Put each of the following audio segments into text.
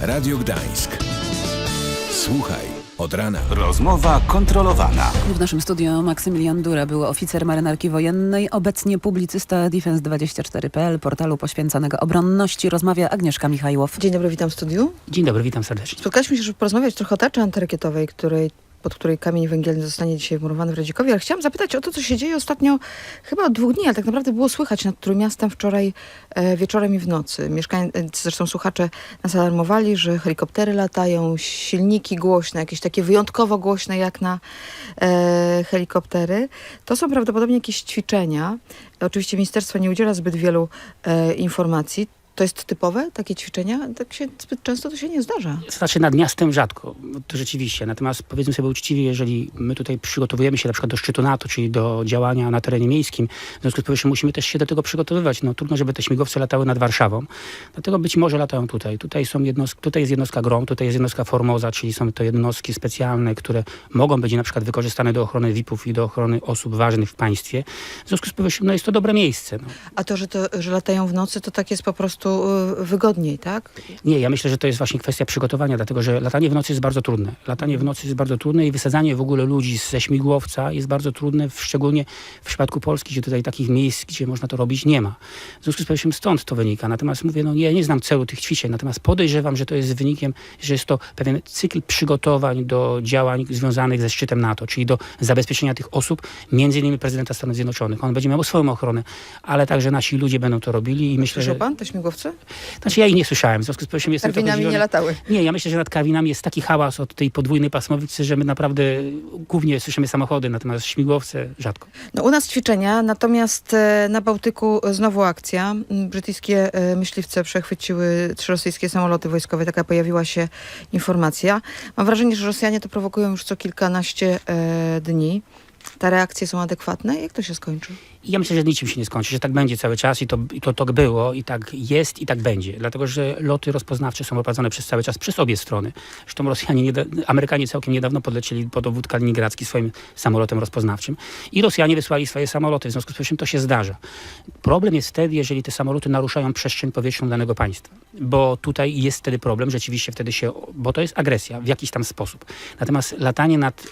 Radio Gdańsk. Słuchaj od rana. Rozmowa kontrolowana. W naszym studiu Maksymilian Dura, był oficer marynarki wojennej, obecnie publicysta Defense24.pl, portalu poświęconego obronności. Rozmawia Agnieszka Michajłow. Dzień dobry, witam w studiu. Dzień dobry, witam serdecznie. Spotkaliśmy się, żeby porozmawiać trochę o tarczy antyrakietowej, której, pod której kamień węgielny zostanie dzisiaj wmurowany w Radzikowie, ale chciałam zapytać o to, co się dzieje ostatnio, chyba od dwóch dni, ale tak naprawdę było słychać nad Trójmiastem wczoraj e, wieczorem i w nocy. Mieszkańcy, zresztą słuchacze nas alarmowali, że helikoptery latają, silniki głośne, jakieś takie wyjątkowo głośne jak na e, helikoptery. To są prawdopodobnie jakieś ćwiczenia. Oczywiście ministerstwo nie udziela zbyt wielu e, informacji. To jest typowe, takie ćwiczenia? Tak się zbyt często to się nie zdarza. Znaczy nad miastem rzadko, to rzeczywiście. Natomiast powiedzmy sobie uczciwie, jeżeli my tutaj przygotowujemy się na przykład do szczytu NATO, czyli do działania na terenie miejskim, w związku z powyższym musimy też się do tego przygotowywać. No trudno, żeby te śmigłowce latały nad Warszawą. Dlatego być może latają tutaj. Tutaj, są jednostki, tutaj jest jednostka GROM, tutaj jest jednostka Formoza, czyli są to jednostki specjalne, które mogą być na przykład wykorzystane do ochrony VIP-ów i do ochrony osób ważnych w państwie. W związku z powyższym no jest to dobre miejsce. No. A to że, to, że latają w nocy, to tak jest po prostu y, wygodniej, tak? Nie, ja myślę, że to jest właśnie kwestia przygotowania, dlatego że latanie w nocy jest bardzo trudne. Latanie w nocy jest bardzo trudne i wysadzanie w ogóle ludzi ze śmigłowca jest bardzo trudne, szczególnie w przypadku Polski, gdzie tutaj takich miejsc, gdzie można to robić, nie ma. W związku z powyższym stąd to wynika. Natomiast mówię, no ja nie znam celu tych ćwiczeń, natomiast podejrzewam, że to jest wynikiem, że jest to pewien cykl przygotowań do działań związanych ze szczytem NATO, czyli do zabezpieczenia tych osób, między innymi prezydenta Stanów Zjednoczonych. On będzie miał swoją ochronę, ale także nasi ludzie będą to robili i myślę, Słyszał że... pan te śmigłowce? Znaczy ja ich nie słyszałem, w związku z powyższym jestem Karwinami nie latały. Nie, ja myślę, że nad Karwinami jest taki hałas od tej podwójnej pasmowicy, że my naprawdę głównie słyszymy samochody, natomiast śmigłowce rzadko. No, u nas ćwiczenia, natomiast e, na Bałtyku znowu akcja. M, Brytyjskie e, myśliwce przechwyciły trzy rosyjskie samoloty wojskowe. Taka pojawiła się informacja. Mam wrażenie, że Rosjanie to prowokują już co kilkanaście e, dni. Te reakcje są adekwatne. Jak to się skończy? I ja myślę, że niczym się nie skończy, że tak będzie cały czas i to, i to tak było, i tak jest, i tak będzie. Dlatego, że loty rozpoznawcze są prowadzone przez cały czas przez obie strony. Zresztą Rosjanie, nie, Amerykanie całkiem niedawno podlecieli pod obwód kaliningradzki swoim samolotem rozpoznawczym i Rosjanie wysłali swoje samoloty, w związku z czym to się zdarza. Problem jest wtedy, jeżeli te samoloty naruszają przestrzeń powietrzną danego państwa, bo tutaj jest wtedy problem, rzeczywiście wtedy się, bo to jest agresja w jakiś tam sposób. Natomiast latanie nad,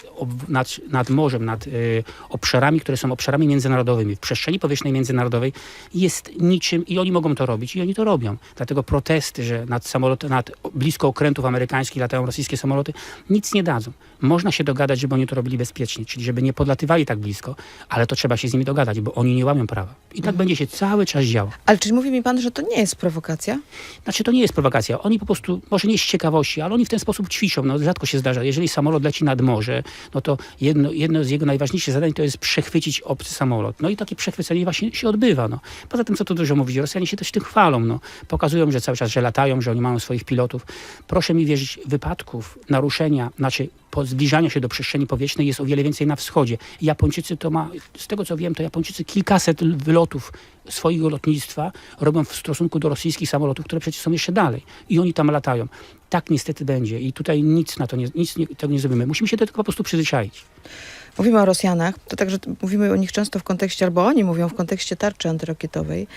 nad, nad morzem, nad y, obszarami, które są obszarami międzynarodowymi, w przestrzeni powietrznej międzynarodowej jest niczym i oni mogą to robić i oni to robią. Dlatego protesty, że nad, samolot, nad blisko okrętów amerykańskich latają rosyjskie samoloty, nic nie dadzą. Można się dogadać, żeby oni to robili bezpiecznie, czyli żeby nie podlatywali tak blisko, ale to trzeba się z nimi dogadać, bo oni nie łamią prawa. I tak będzie się cały czas działo. Ale czy mówi mi pan, że to nie jest prowokacja? Znaczy to nie jest prowokacja. Oni po prostu, może nie z ciekawości, ale oni w ten sposób ćwiczą. No, rzadko się zdarza. Jeżeli samolot leci nad morze, no to jedno, jedno z jego najważniejszych zadań to jest przechwycić obcy samolot. No i takie przechwycenie właśnie się odbywa. No. Poza tym, co tu dużo mówić, Rosjanie się też tym chwalą. No. Pokazują, że cały czas, że latają, że oni mają swoich pilotów. Proszę mi wierzyć, wypadków, naruszenia, znaczy zbliżania się do przestrzeni powietrznej jest o wiele więcej na wschodzie. Japończycy to ma, z tego co wiem, to Japończycy kilkaset wylotów swojego lotnictwa robią w stosunku do rosyjskich samolotów, które przecież są jeszcze dalej. I oni tam latają. Tak niestety będzie. I tutaj nic na to nie, nic nie, tego nie zrobimy. Musimy się do tego po prostu przyzwyczaić. Mówimy o Rosjanach, to także mówimy o nich często w kontekście, albo oni mówią w kontekście tarczy antyrakietowej,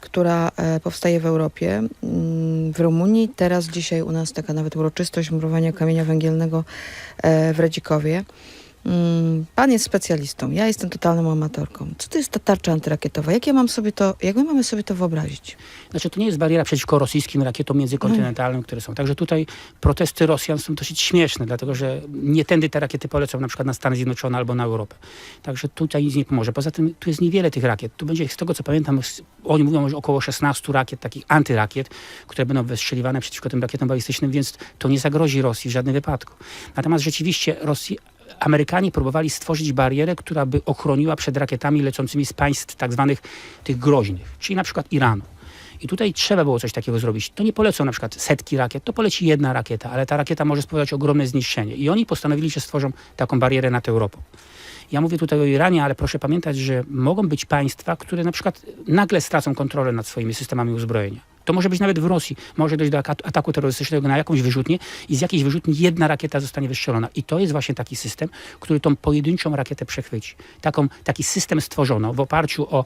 która e, powstaje w Europie, mm, w Rumunii. Teraz dzisiaj u nas taka nawet uroczystość murowania kamienia węgielnego e, w Radzikowie. Mm, Pan jest specjalistą, ja jestem totalną amatorką. Co to jest ta tarcza antyrakietowa? Jak, ja mam sobie to, jak my mamy sobie to wyobrazić? Znaczy to nie jest bariera przeciwko rosyjskim rakietom międzykontynentalnym, które są. Także tutaj protesty Rosjan są dosyć śmieszne, dlatego że nie tędy te rakiety polecą na przykład na Stany Zjednoczone albo na Europę. Także tutaj nic nie pomoże. Poza tym tu jest niewiele tych rakiet. Tu będzie z tego co pamiętam, oni mówią, że około 16 rakiet, takich antyrakiet, które będą wystrzeliwane przeciwko tym rakietom balistycznym, więc to nie zagrozi Rosji w żadnym wypadku. Natomiast rzeczywiście Rosji, Amerykanie próbowali stworzyć barierę, która by ochroniła przed rakietami lecącymi z państw tak zwanych tych groźnych, czyli na przykład Iranu. I tutaj trzeba było coś takiego zrobić. To nie polecą na przykład setki rakiet, to poleci jedna rakieta, ale ta rakieta może spowodować ogromne zniszczenie. I oni postanowili, że stworzą taką barierę nad Europą. Ja mówię tutaj o Iranie, ale proszę pamiętać, że mogą być państwa, które na przykład nagle stracą kontrolę nad swoimi systemami uzbrojenia. To może być nawet w Rosji. Może dojść do ataku terrorystycznego na jakąś wyrzutnię i z jakiejś wyrzutni jedna rakieta zostanie wystrzelona. I to jest właśnie taki system, który tą pojedynczą rakietę przechwyci. Taką, taki system stworzono w oparciu o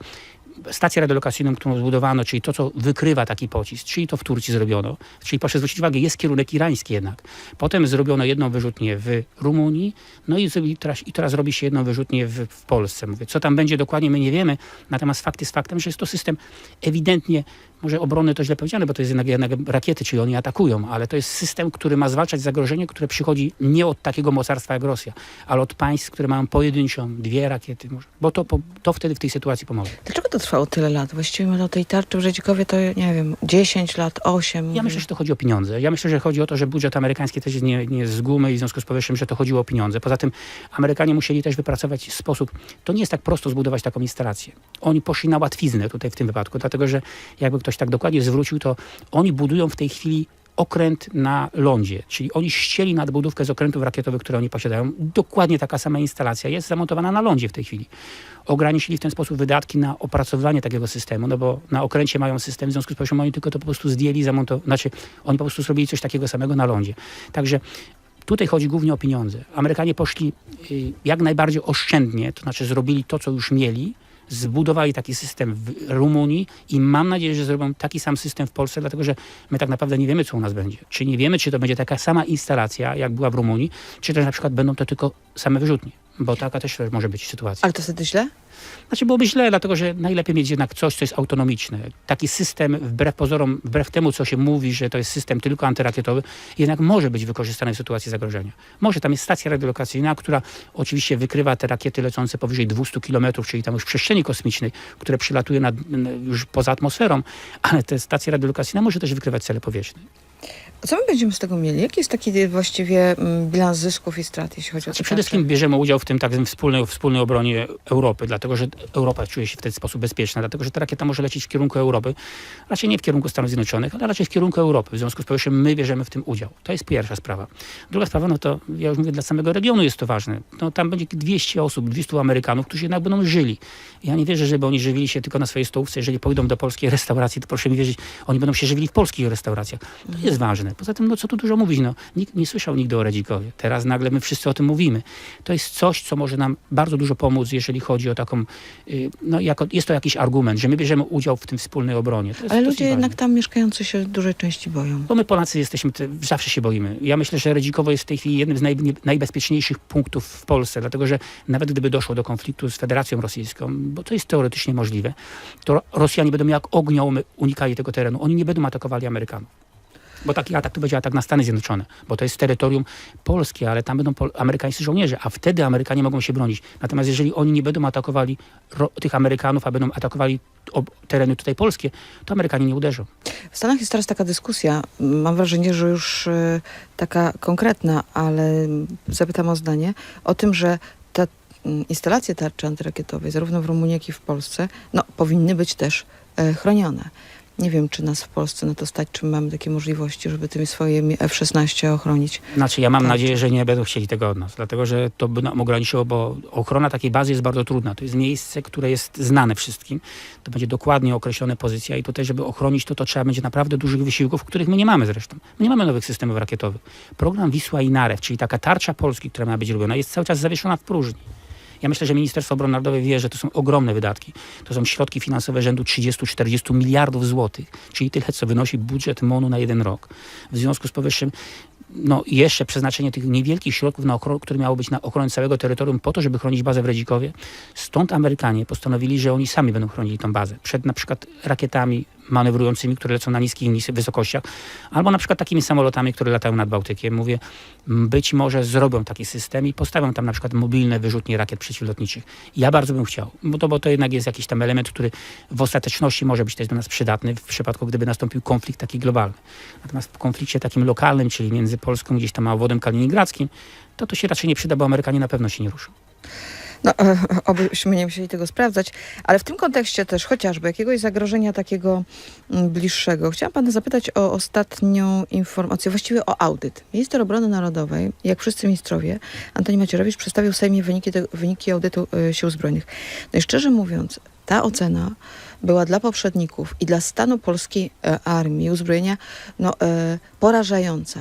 stację radiolokacyjną, którą zbudowano, czyli to, co wykrywa taki pocisk, czyli to w Turcji zrobiono. Czyli proszę zwrócić uwagę, jest kierunek irański jednak. Potem zrobiono jedną wyrzutnię w Rumunii, no i, teraz, i teraz robi się jedną wyrzutnię w, w Polsce. Mówię, co tam będzie dokładnie, my nie wiemy, natomiast fakt jest faktem, że jest to system ewidentnie, może obrony to źle powiedziane, bo to jest jednak, jednak rakiety, czyli oni atakują, ale to jest system, który ma zwalczać zagrożenie, które przychodzi nie od takiego mocarstwa jak Rosja, ale od państw, które mają pojedynczą, dwie rakiety, może, bo to, to wtedy w tej sytuacji pomoże. Dlaczego to trwało tyle lat? Właściwie do tej tarczy w to, nie wiem, 10 lat, 8. Ja myślę, że to chodzi o pieniądze. Ja myślę, że chodzi o to, że budżet amerykański też jest nie, nie jest z gumy i w związku z powyższym, że to chodziło o pieniądze. Poza tym Amerykanie musieli też wypracować sposób. To nie jest tak prosto zbudować taką instalację. Oni poszli na łatwiznę tutaj w tym wypadku, dlatego że jakby ktoś tak dokładnie zwrócił, to oni budują w tej chwili okręt na lądzie, czyli oni ścieli nadbudówkę z okrętów rakietowych, które oni posiadają. Dokładnie taka sama instalacja jest zamontowana na lądzie w tej chwili. Ograniczyli w ten sposób wydatki na opracowanie takiego systemu, no bo na okręcie mają system, w związku z powyższym oni tylko to po prostu zdjęli, zamontowali, znaczy oni po prostu zrobili coś takiego samego na lądzie. Także Tutaj chodzi głównie o pieniądze. Amerykanie poszli y, jak najbardziej oszczędnie, to znaczy zrobili to, co już mieli, zbudowali taki system w Rumunii i mam nadzieję, że zrobią taki sam system w Polsce, dlatego że my tak naprawdę nie wiemy, co u nas będzie. Czy nie wiemy, czy to będzie taka sama instalacja, jak była w Rumunii, czy też na przykład będą to tylko same wyrzutnie, bo taka też może być sytuacja. Ale to wtedy źle? Znaczy byłoby źle, dlatego że najlepiej mieć jednak coś, co jest autonomiczne. Taki system, wbrew pozorom, wbrew temu, co się mówi, że to jest system tylko antyrakietowy, jednak może być wykorzystany w sytuacji zagrożenia. Może tam jest stacja radiolokacyjna, która oczywiście wykrywa te rakiety lecące powyżej 200 km, czyli tam już w przestrzeni kosmicznej, które przylatują nad, już poza atmosferą, ale te stacje radiolokacyjne może też wykrywać cele powietrzne. Co my będziemy z tego mieli? Jaki jest taki właściwie mm, bilans zysków i strat, jeśli chodzi o przede wszystkim bierzemy udział w tym tak zwanym wspólnej, wspólnej obronie Europy, dlatego że Europa czuje się w ten sposób bezpieczna, dlatego że ta rakieta może lecieć w kierunku Europy, raczej nie w kierunku Stanów Zjednoczonych, ale raczej w kierunku Europy. W związku z powyższym my bierzemy w tym udział. To jest pierwsza sprawa. Druga sprawa, no to ja już mówię, dla samego regionu jest to ważne. No, tam będzie 200 osób, 200 Amerykanów, którzy jednak będą żyli. Ja nie wierzę, żeby oni żywili się tylko na swojej stołówce. Jeżeli pójdą do polskiej restauracji, to proszę mi wierzyć, oni będą się żywili w polskich restauracjach. Jest ważne. Poza tym, no co tu dużo mówić, no nikt nie słyszał nigdy o Redzikowie. Teraz nagle my wszyscy o tym mówimy. To jest coś, co może nam bardzo dużo pomóc, jeżeli chodzi o taką, y, no jako, jest to jakiś argument, że my bierzemy udział w tym wspólnej obronie. Ale ludzie jednak ważne. tam mieszkający się w dużej części boją. Bo my Polacy jesteśmy, te, zawsze się boimy. Ja myślę, że Redzikowo jest w tej chwili jednym z naj, nie- najbezpieczniejszych punktów w Polsce, dlatego że nawet gdyby doszło do konfliktu z Federacją Rosyjską, bo to jest teoretycznie możliwe, to Rosjanie będą jak ognią unikali tego terenu. Oni nie będą atakowali Amerykanów. Bo taki atak to będzie atak na Stany Zjednoczone, bo to jest terytorium polskie, ale tam będą amerykańscy żołnierze, a wtedy Amerykanie mogą się bronić. Natomiast jeżeli oni nie będą atakowali tych Amerykanów, a będą atakowali tereny tutaj polskie, to Amerykanie nie uderzą. W Stanach jest teraz taka dyskusja, mam wrażenie, że już e, taka konkretna, ale zapytam o zdanie, o tym, że te mm, instalacje tarczy antyrakietowej, zarówno w Rumunii, jak i w Polsce, no, powinny być też e, chronione. Nie wiem, czy nas w Polsce na to stać, czy my mamy takie możliwości, żeby tymi swoimi F-16 ochronić. Znaczy, ja mam Tak. nadzieję, że nie będą chcieli tego od nas, dlatego że to by nam ograniczyło, bo ochrona takiej bazy jest bardzo trudna. To jest miejsce, które jest znane wszystkim. To będzie dokładnie określona pozycja i tutaj, żeby ochronić to, to trzeba będzie naprawdę dużych wysiłków, których my nie mamy zresztą. My nie mamy nowych systemów rakietowych. Program Wisła i Narew, czyli taka tarcza Polski, która ma być robiona, jest cały czas zawieszona w próżni. Ja myślę, że Ministerstwo Obrony Narodowej wie, że to są ogromne wydatki. To są środki finansowe rzędu 30-40 miliardów złotych, czyli tyle, co wynosi budżet MONU na jeden rok. W związku z powyższym no jeszcze przeznaczenie tych niewielkich środków, na które miało być na ochronę całego terytorium po to, żeby chronić bazę w Redzikowie. Stąd Amerykanie postanowili, że oni sami będą chronili tą bazę. Przed na przykład rakietami manewrującymi, które lecą na niskich nis- wysokościach, albo na przykład takimi samolotami, które latają nad Bałtykiem. Mówię, być może zrobią taki system i postawią tam na przykład mobilne wyrzutnie rakiet przeciwlotniczych. Ja bardzo bym chciał, bo to, bo to jednak jest jakiś tam element, który w ostateczności może być też dla nas przydatny w przypadku, gdyby nastąpił konflikt taki globalny. Natomiast w konflikcie takim lokalnym, czyli między Polską gdzieś tam a obwodem kaliningradzkim, to to się raczej nie przyda, bo Amerykanie na pewno się nie ruszą. No, obyśmy nie musieli tego sprawdzać, ale w tym kontekście też chociażby jakiegoś zagrożenia takiego mm, bliższego. Chciałam pana zapytać o ostatnią informację, właściwie o audyt. Minister Obrony Narodowej, jak wszyscy ministrowie, Antoni Macierewicz przedstawił Sejmie wyniki, wyniki audytu e, Sił Zbrojnych. No i szczerze mówiąc, ta ocena była dla poprzedników i dla stanu polskiej e, armii, uzbrojenia, no, e, porażająca.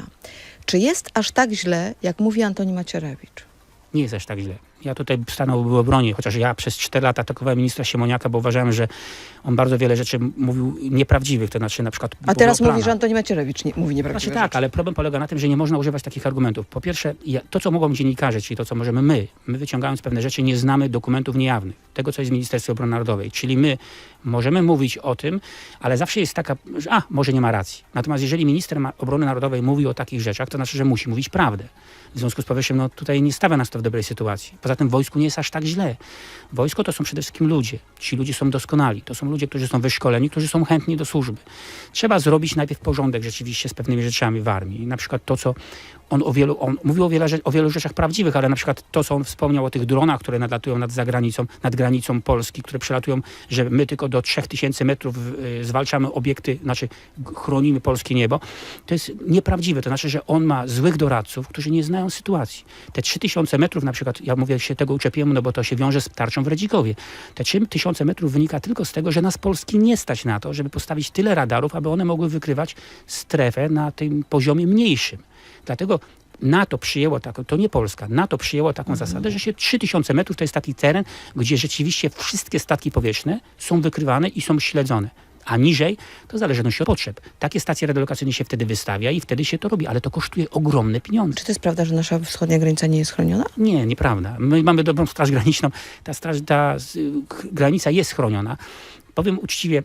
Czy jest aż tak źle, jak mówi Antoni Macierewicz? Nie jest aż tak źle. Ja tutaj stanąłbym w obronie, chociaż ja przez 4 lata atakowałem ministra Siemoniaka, bo uważałem, że on bardzo wiele rzeczy mówił nieprawdziwych, to znaczy na przykład... A teraz mówi, że Antoni Macierewicz nie, mówi nieprawdziwe Znaczy tak, ale problem polega na tym, że nie można używać takich argumentów. Po pierwsze, to co mogą dziennikarze, czyli to co możemy my, my wyciągając pewne rzeczy, nie znamy dokumentów niejawnych, tego co jest w Ministerstwie Obrony Narodowej. Czyli my możemy mówić o tym, ale zawsze jest taka, że a, może nie ma racji. Natomiast jeżeli minister obrony narodowej mówi o takich rzeczach, to znaczy, że musi mówić prawdę. W związku z powyższym, no tutaj nie stawia nas to w dobrej sytuacji. Poza tym w wojsku nie jest aż tak źle. Wojsko to są przede wszystkim ludzie. Ci ludzie są doskonali. To są ludzie, którzy są wyszkoleni, którzy są chętni do służby. Trzeba zrobić najpierw porządek rzeczywiście z pewnymi rzeczami w armii. Na przykład to, co on o wielu, on mówił o, wiele, o wielu rzeczach prawdziwych, ale na przykład to, co on wspomniał o tych dronach, które nadlatują nad zagranicą, nad granicą Polski, które przelatują, że my tylko do 3000 metrów y, zwalczamy obiekty, znaczy chronimy polskie niebo, to jest nieprawdziwe. To znaczy, że on ma złych doradców, którzy nie znają sytuacji. Te 3000 metrów na przykład, ja mówię, się tego uczepiłem, no bo to się wiąże z tarczą w Redzikowie. Te 3000 metrów wynika tylko z tego, że nas Polski nie stać na to, żeby postawić tyle radarów, aby one mogły wykrywać strefę na tym poziomie mniejszym. Dlatego NATO przyjęło taką, to nie Polska, NATO przyjęło taką zasadę, że się 3000 metrów to jest taki teren, gdzie rzeczywiście wszystkie statki powietrzne są wykrywane i są śledzone. A niżej to w zależności od potrzeb. Takie stacje radiolokacyjne się wtedy wystawia i wtedy się to robi, ale to kosztuje ogromne pieniądze. Czy to jest prawda, że nasza wschodnia granica nie jest chroniona? Nie, nieprawda. My mamy dobrą straż graniczną. Ta, straż, ta granica jest chroniona. Powiem uczciwie,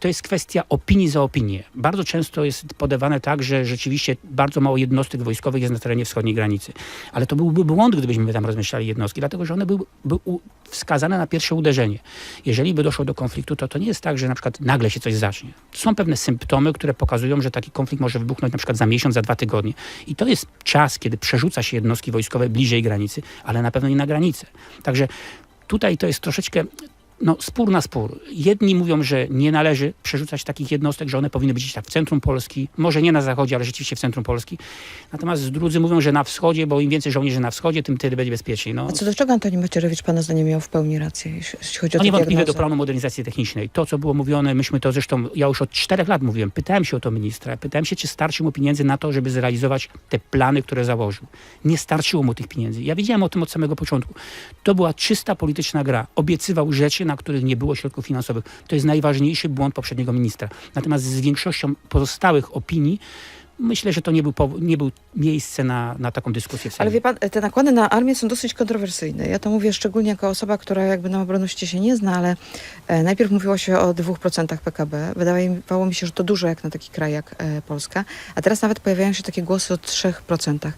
to jest kwestia opinii za opinię. Bardzo często jest podawane tak, że rzeczywiście bardzo mało jednostek wojskowych jest na terenie wschodniej granicy. Ale to byłby błąd, gdybyśmy tam rozmieszczali jednostki, dlatego że one były, były wskazane na pierwsze uderzenie. Jeżeli by doszło do konfliktu, to to nie jest tak, że na przykład nagle się coś zacznie. Są pewne symptomy, które pokazują, że taki konflikt może wybuchnąć na przykład za miesiąc, za dwa tygodnie. I to jest czas, kiedy przerzuca się jednostki wojskowe bliżej granicy, ale na pewno nie na granicę. Także tutaj to jest troszeczkę no, spór na spór. Jedni mówią, że nie należy przerzucać takich jednostek, że one powinny być tak w centrum Polski, może nie na zachodzie, ale rzeczywiście w centrum Polski. Natomiast drudzy mówią, że na wschodzie, bo im więcej żołnierzy na wschodzie, tym wtedy będzie bezpieczniej. No, A co do czego Antoni Macierewicz pana zdaniem miał w pełni rację, jeśli chodzi o no niewątpliwie do planu modernizacji technicznej. To, co było mówione, myśmy to zresztą, ja już od czterech lat mówiłem, pytałem się o to ministra, pytałem się, czy starczy mu pieniędzy na to, żeby zrealizować te plany, które założył. Nie starczyło mu tych pieniędzy. Ja wiedziałem o tym od samego początku. To była czysta polityczna gra. Obiecywał rzeczy, na których nie było środków finansowych. To jest najważniejszy błąd poprzedniego ministra. Natomiast z większością pozostałych opinii, myślę, że to nie był, nie był miejsce na, na taką dyskusję. Ale wie pan, te nakłady na armię są dosyć kontrowersyjne. Ja to mówię szczególnie jako osoba, która jakby na obronności się nie zna, ale e, najpierw mówiło się o 2% PKB. Wydawało mi się, że to dużo jak na taki kraj jak e, Polska. A teraz nawet pojawiają się takie głosy o 3%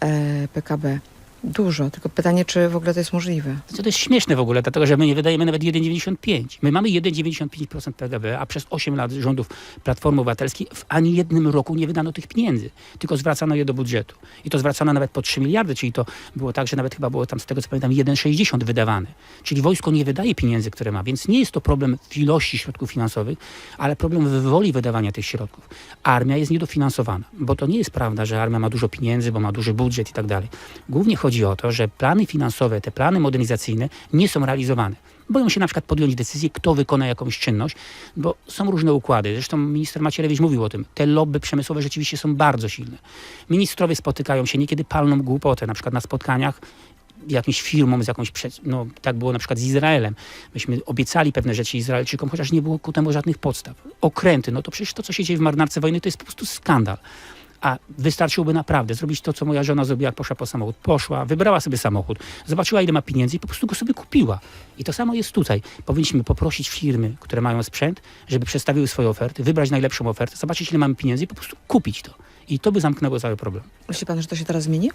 e, PKB. Dużo, tylko pytanie, czy w ogóle to jest możliwe. To jest śmieszne w ogóle, dlatego że my nie wydajemy nawet 1,95. My mamy 1,95% PKB, a przez 8 lat rządów Platformy Obywatelskiej w ani jednym roku nie wydano tych pieniędzy, tylko zwracano je do budżetu. I to zwracano nawet po 3 miliardy, czyli to było tak, że nawet chyba było tam z tego co pamiętam 1,60 wydawane. Czyli wojsko nie wydaje pieniędzy, które ma, więc nie jest to problem w ilości środków finansowych, ale problem w woli wydawania tych środków. Armia jest niedofinansowana, bo to nie jest prawda, że armia ma dużo pieniędzy, bo ma duży budżet i tak dalej. Głównie chodzi o to, że plany finansowe, te plany modernizacyjne nie są realizowane. Boją się na przykład podjąć decyzję, kto wykona jakąś czynność, bo są różne układy. Zresztą minister Macierewicz mówił o tym. Te lobby przemysłowe rzeczywiście są bardzo silne. Ministrowie spotykają się, niekiedy palną głupotę, na przykład na spotkaniach jakimś firmom, z jakąś, no tak było na przykład z Izraelem. Myśmy obiecali pewne rzeczy Izraelczykom, chociaż nie było ku temu żadnych podstaw. Okręty, no to przecież to, co się dzieje w marynarce wojennej, to jest po prostu skandal. A wystarczyłoby naprawdę zrobić to, co moja żona zrobiła, jak poszła po samochód. Poszła, wybrała sobie samochód, zobaczyła, ile ma pieniędzy i po prostu go sobie kupiła. I to samo jest tutaj. Powinniśmy poprosić firmy, które mają sprzęt, żeby przedstawiły swoje oferty, wybrać najlepszą ofertę, zobaczyć, ile mamy pieniędzy i po prostu kupić to. I to by zamknęło cały problem. Myśli pan, że to się teraz zmieni?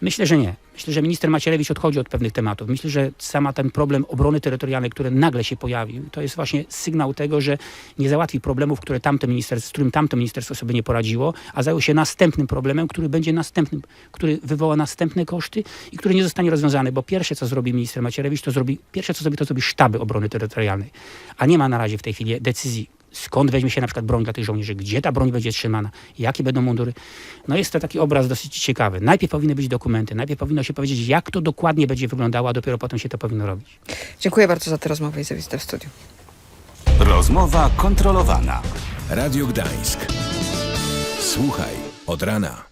Myślę, że nie. Myślę, że minister Macierewicz odchodzi od pewnych tematów. Myślę, że sama ten problem obrony terytorialnej, który nagle się pojawił, to jest właśnie sygnał tego, że nie załatwi problemów, które tamte ministerstwo, z którym tamte ministerstwo sobie nie poradziło, a zajął się następnym problemem, który będzie następnym, który wywoła następne koszty i który nie zostanie rozwiązany, bo pierwsze, co zrobi minister Macierewicz, to zrobi, pierwsze, co zrobi, to zrobi sztaby obrony terytorialnej, a nie ma na razie w tej chwili decyzji, skąd weźmie się na przykład broń dla tych żołnierzy, gdzie ta broń będzie trzymana, jakie będą mundury. No jest to taki obraz dosyć ciekawy. Najpierw powinny być dokumenty, najpierw powinno się powiedzieć, jak to dokładnie będzie wyglądało, a dopiero potem się to powinno robić. Dziękuję bardzo za tę rozmowę i za wizytę w studiu. Rozmowa kontrolowana. Radio Gdańsk. Słuchaj od rana.